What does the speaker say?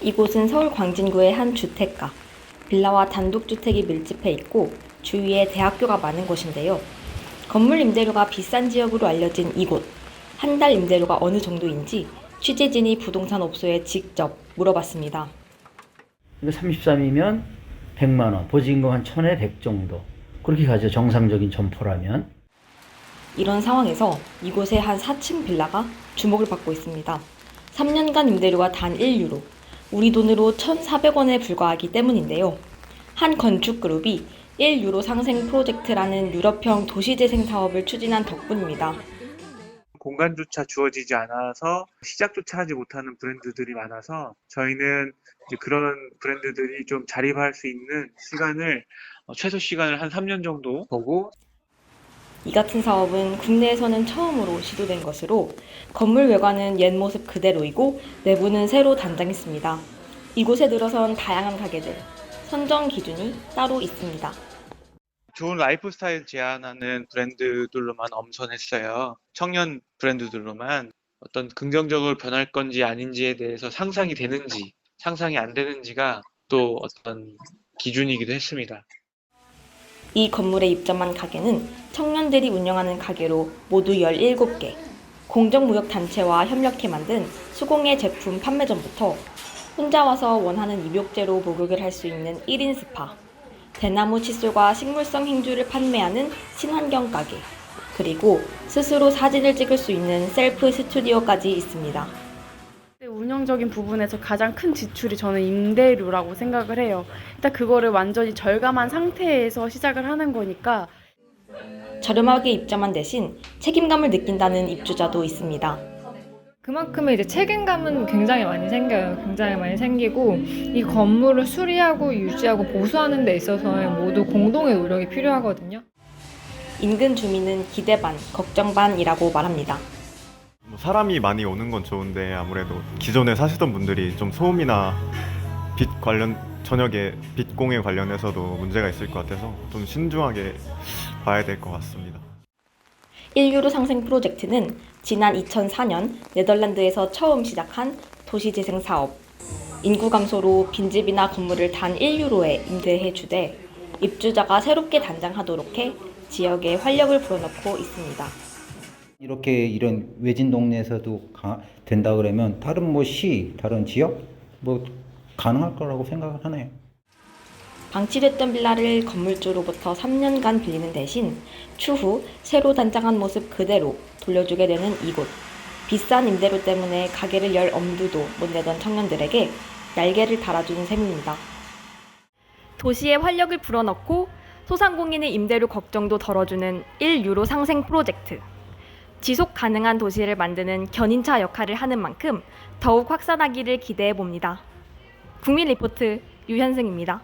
이곳은 서울 광진구의 한 주택가. 빌라와 단독주택이 밀집해 있고 주위에 대학교가 많은 곳인데요. 건물 임대료가 비싼 지역으로 알려진 이곳. 한 달 임대료가 어느 정도인지 취재진이 부동산 업소에 직접 물어봤습니다. 이거 33이면 100만 원, 보증금 한 1000에 100 정도. 그렇게 가죠. 정상적인 점포라면. 이런 상황에서 이곳의 한 4층 빌라가 주목을 받고 있습니다. 3년간 임대료가 단 1유로, 우리 돈으로 1,400원에 불과하기 때문인데요. 한 건축 그룹이 1유로 상생 프로젝트라는 유럽형 도시재생 사업을 추진한 덕분입니다. 공간조차 주어지지 않아서 시작조차 하지 못하는 브랜드들이 많아서 저희는 그런 브랜드들이 좀 자립할 수 있는 시간을 어, 최소 시간을 한 3년 정도 보고 이 같은 사업은 국내에서는 처음으로 시도된 것으로 건물 외관은 옛 모습 그대로이고 내부는 새로 단장했습니다. 이곳에 들어선 다양한 가게들, 선정 기준이 따로 있습니다. 좋은 라이프 스타일 제안하는 브랜드들로만 엄선했어요. 청년 브랜드들로만 어떤 긍정적으로 변할 건지 아닌지에 대해서 상상이 되는지 상상이 안 되는지가 또 어떤 기준이기도 했습니다. 이 건물에 입점한 가게는 청년들이 운영하는 가게로 모두 17개. 공정무역단체와 협력해 만든 수공예 제품 판매점부터 혼자 와서 원하는 입욕제로 목욕을 할 수 있는 1인 스파, 대나무 칫솔과 식물성 행주를 판매하는 친환경 가게, 그리고 스스로 사진을 찍을 수 있는 셀프 스튜디오까지 있습니다. 네, 운영적인 부분에서 가장 큰 지출이 저는 임대료라고 생각을 해요. 일단 그거를 완전히 절감한 상태에서 시작을 하는 거니까 저렴하게 입점한 대신 책임감을 느낀다는 입주자도 있습니다. 그만큼의 이제 책임감은 굉장히 많이 생겨요. 굉장히 많이 생기고 이 건물을 수리하고 유지하고 보수하는 데 있어서는 모두 공동의 노력이 필요하거든요. 인근 주민은 기대 반, 걱정 반이라고 말합니다. 뭐 사람이 많이 오는 건 좋은데 아무래도 기존에 사시던 분들이 좀 소음이나 빛 관련 저녁에 빛 공해 관련해서도 문제가 있을 것 같아서 좀 신중하게 봐야 될 것 같습니다. 1유로 상생 프로젝트는 지난 2004년 네덜란드에서 처음 시작한 도시 재생 사업. 인구 감소로 빈집이나 건물을 단 1유로에 임대해 주되 입주자가 새롭게 단장하도록 해 지역에 활력을 불어넣고 있습니다. 이렇게 이런 외진 동네에서도 가- 된다 그러면 다른 뭐 시, 다른 지역 뭐 가능할 거라고 생각을 하네요. 방치됐던 빌라를 건물주로부터 3년간 빌리는 대신 추후 새로 단장한 모습 그대로 돌려주게 되는 이곳. 비싼 임대료 때문에 가게를 열 엄두도 못 내던 청년들에게 날개를 달아준 셈입니다. 도시에 활력을 불어넣고 소상공인의 임대료 걱정도 덜어주는 1유로 상생 프로젝트. 지속 가능한 도시를 만드는 견인차 역할을 하는 만큼 더욱 확산하기를 기대해 봅니다. 국민 리포트 유현승입니다.